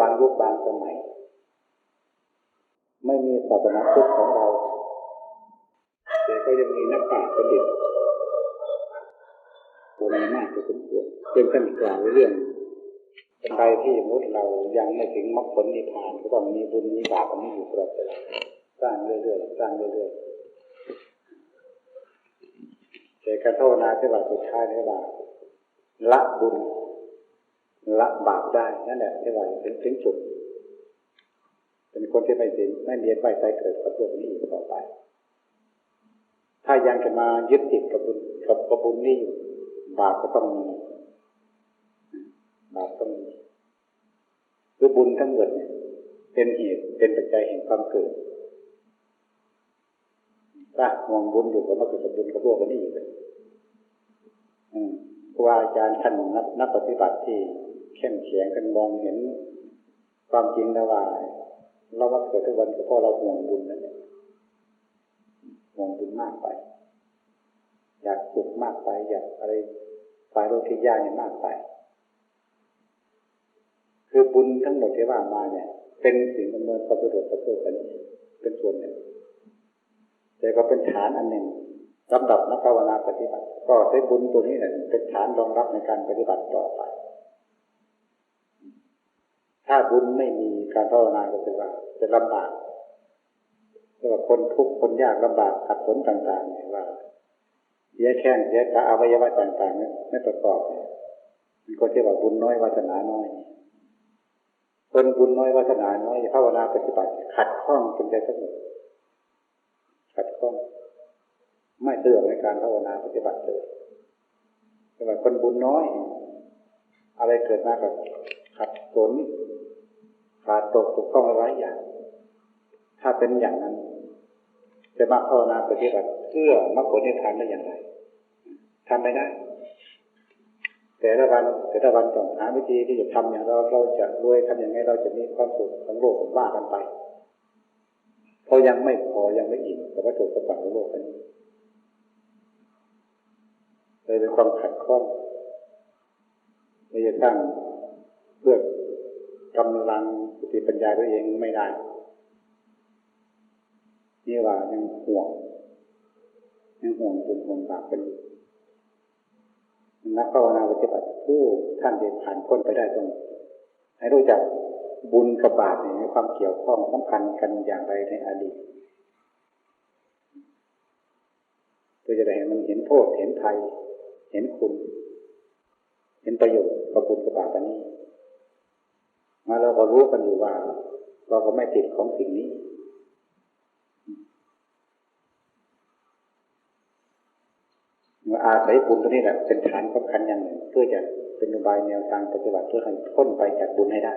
บางยุคบางสมัย ไม่มีศาสนาพุทธของเราแต่ก็ยังมีนักปราชญ์ประดิษฐ์ตัวมีมากพอสมควรเป็นท่านกลาวเรื่องใครที่มนุษย์เรายังไม่ถึงมรรคผลนิพพานก็ต้องมีบุญมีบาปอันอยู่ตลอดเวลาสร้างเรื่อยๆสร้างเรื่อยๆแต่การภาวนาที่ว่าสุดท้ายนี่ว่าละบุญ ละบาปได้นั่นแหละที่ว่าถึงถึงจุด เป็นคนที่ไม่สิ้นไม่เรียนไปไปเกิดกับโลกนี้อีกต่อไป ถ้ายังจะมายึดติดกับบุญกับกับบุญนี่อยู่บาปก็ต้องมีบาปต้องมีคือบุญทั้งหมดเนี่ยเป็นเหตุเป็นปัจจัยแห่งความเกิดถ้าห่วงบุญอยู่ก็มาเกิดกับบุญกับโลกนี้อีกเลยครูอาจารย์ท่านนักนักปฏิบัติที่ เข้มแข็งกันมองเห็น ความจริงแล้วว่าเราว่าเกิดทุกวันก็เพราะเราห่วงบุญนั่นเองห่วงบุญมากไป อยากสุขมากไป อยากอะไรฝ่ายโลกียาเนี่ยมากไป คือบุญทั้งหมดที่ว่ามาเนี่ย เป็นสิ่งดำเนินประโยชน์ประโยชน์กันเป็นส่วนหนึ่งแต่ก็เป็นฐานอันหนึ่งลำดับนักภาวนาปฏิบัติ ก็ใช้บุญตัวนี้เนี่ยเป็นฐานรองรับในการปฏิบัติต่อไป ถ้าบุญไม่มีการภาวนาก็จะว่าจะลำบากเรียกว่าคนทุกข์คนยากลำบากขัดสนต่างๆเนี่ยว่าเสียแข้งเสียขาอวัยวะต่างๆเนี่ยไม่ประกอบเนี่ยมันก็จะว่าบุญน้อยวาสนาน้อยคนบุญน้อยวาสนาน้อยภาวนาปฏิบัติ ขัดข้องจนใจสงบขัดข้อง ไม่สะดวกในการภาวนาปฏิบัติเลยแต่ว่าคนบุญน้อย อะไรเกิดมากับขัดสน ขาดตกตกข้องอะไรอย่าง ถ้าเป็นอย่างนั้น จะมาภาวนาปฏิบัติเพื่อมรรคผลนิพพานได้อย่างไรทำไม่ได้ แต่ละวันแต่ละวันต้องหาวิธีที่จะทำอย่างเราเราจะรวยทำอย่างไงเราจะมีความสุขของโลกว่ากันไปเพราะยังไม่พอยังไม่อิ่มกับวัตถุสมบัติของโลกนี้เลยเป็นความขัดข้องไม่จะตั้างเพื่อ กำลังสติปัญญาตัวเองไม่ได้นี่ว่ายังห่วงยังห่วงบุญห่วงบาปเป็นนักภาวนาปฏิบัติผู้ท่านเดินผ่านพ้นไปได้ตรง ให้รู้จักบุญกับบาปในความเกี่ยวข้องสำคัญกันอย่างไรในอดีตเพื่อจะได้เห็นมันเห็นโทษเห็นภัย เห็นคุณ เห็นประโยชน์กับบุญกับบาปอันนี้ มาเราก็รู้กันอยู่ว่า เราก็ไม่ติดของสิ่งนี้มาอาศัยบุญตัวนี้แหละเป็นฐานสำคัญอย่างหนึ่ง เพื่อจะเป็นอุบายแนวทางปฏิบัติเพื่อให้พ้นไปจากบุญให้ได้